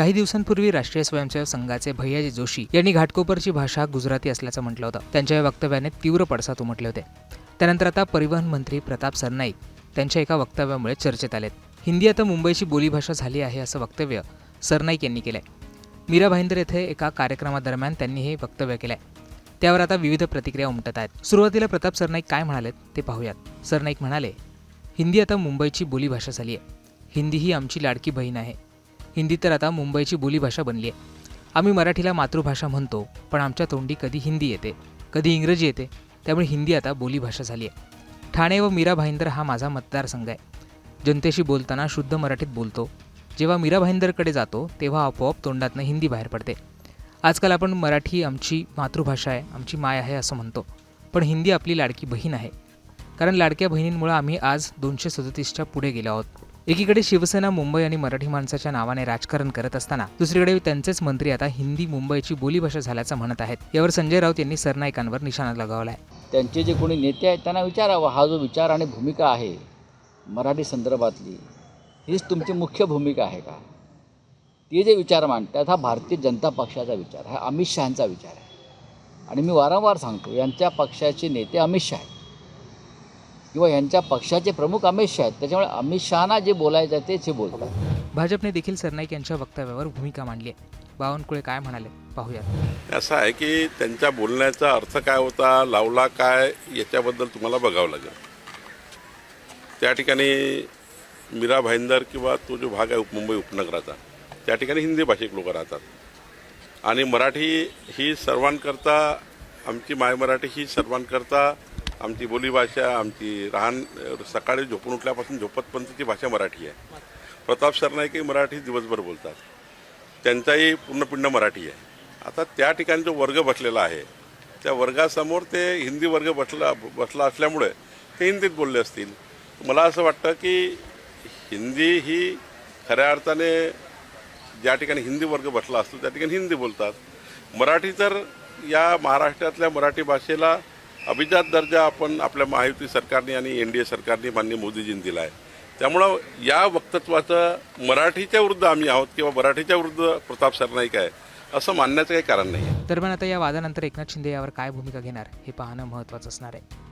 काही दिवसांपूर्वी राष्ट्रीय स्वयंसेवक संघाचे भैयाजी जोशी यांनी घाटकोपरची भाषा गुजराती असल्याचं म्हटलं होतं. त्यांच्या या वक्तव्याने तीव्र पडसाद उमटले होते. त्यानंतर आता परिवहन मंत्री प्रताप सरनाईक त्यांच्या एका वक्तव्यामुळे चर्चेत आलेत. हिंदी आता मुंबईची बोलीभाषा झाली आहे असं वक्तव्य सरनाईक यांनी केलंय. मीरा भाईंदर येथे एका कार्यक्रमादरम्यान त्यांनी हे वक्तव्य केलंय. त्यावर आता विविध प्रतिक्रिया उमटत आहेत. सुरुवातीला प्रताप सरनाईक काय म्हणालेत ते पाहूयात. सरनाईक म्हणाले हिंदी आता मुंबईची बोलीभाषा झाली आहे हिंदी ही आमची लाडकी बहीण आहे. हिंदी तर आता मुंबईची बोलीभाषा बनली आहे. आम्ही मराठीला मातृभाषा म्हणतो पण आमच्या तोंडी कधी हिंदी येते कधी इंग्रजी येते त्यामुळे हिंदी आता बोलीभाषा झाली आहे. ठाणे व मीरा भाईंदर हा माझा मतदारसंघ आहे. जनतेशी बोलताना शुद्ध मराठीत बोलतो. जेव्हा मीरा भाईंदरकडे जातो तेव्हा आपोआप तोंडातनं हिंदी बाहेर पडते. आजकाल आपण मराठी आमची मातृभाषा आहे आमची माय आहे असं म्हणतो. पण हिंदी आपली लाडकी बहीण आहे. कारण लाडक्या बहिणींमुळे आम्ही आज दोनशे सदतीसच्या पुढे गेलो आहोत. एकीकडे शिवसेना मुंबई आणि मराठी माणसाच्या नावाने राजकारण करत असताना दुसरीकडे त्यांचेच मंत्री आता हिंदी मुंबईची बोलीभाषा झाल्याचं म्हणत आहेत. यावर संजय राऊत यांनी सरनाईकांवर निशाणा लगावला आहे त्यांचे जे कोणी नेते आहेत त्यांना विचारावं. हा जो विचार आणि भूमिका आहे मराठी संदर्भातली हीच तुमची मुख्य भूमिका आहे का? ते जे विचार मांडतात हा भारतीय जनता पक्षाचा विचार हा अमित शहांचा विचार आहे. आणि मी वारंवार सांगतो यांच्या पक्षाचे नेते अमित शहा आहेत. किंवा यांच्या पक्षाचे प्रमुख अमित शहा आहेत. त्याच्यामुळे अमित शहाना जे बोलायचं आहे तेच हे बोलतात. भाजपने देखील सरनाईक यांच्या वक्तव्यावर भूमिका मांडली आहे. बावनकुळे काय म्हणाले? पाहूयात. असं आहे की त्यांच्या बोलण्याचा अर्थ काय होता लावला काय याच्याबद्दल तुम्हाला बघावं लागेल. त्या ठिकाणी मीरा भाईंदर किंवा तो जो भाग आहे मुंबई उपनगराचा त्या ठिकाणी हिंदी भाषिक लोक राहतात. आणि मराठी ही सर्वांकरता आमची माय मराठी ही सर्वांकरता आमची बोलीभाषा आमची राहण सकाळी झोपून उठल्यापासून झोपतपर्यंतची भाषा मराठी आहे. प्रताप सरनाईकही मराठी दिवसभर बोलतात. त्यांचाही पूर्णपिंड मराठी आहे. आता त्या ठिकाणी जो वर्ग बसलेला आहे त्या वर्गासमोर ते हिंदी वर्ग बसला बसला असल्यामुळे ते हिंदीत बोलले असतील. मला असं वाटतं की हिंदी ही खऱ्या अर्थाने ज्या ठिकाणी हिंदी वर्ग बसला असतो त्या ठिकाणी हिंदी बोलतात. मराठी तर या महाराष्ट्रातल्या मराठी भाषेला अभिजात दर्जा आपण आपल्या महायुती सरकारने आणि एन डी ए सरकारने मान्य मोदीजींनी दिला आहे त्यामुळं या वक्तत्वाचं मराठीच्या विरुद्ध आम्ही आहोत किंवा मराठीच्या विरुद्ध प्रताप सरनाईक आहे असं मानण्याचं काही कारण नाही आहे दरम्यान आता या वादानंतर एकनाथ शिंदे यावर काय भूमिका घेणार हे पाहणं महत्त्वाचं असणार आहे.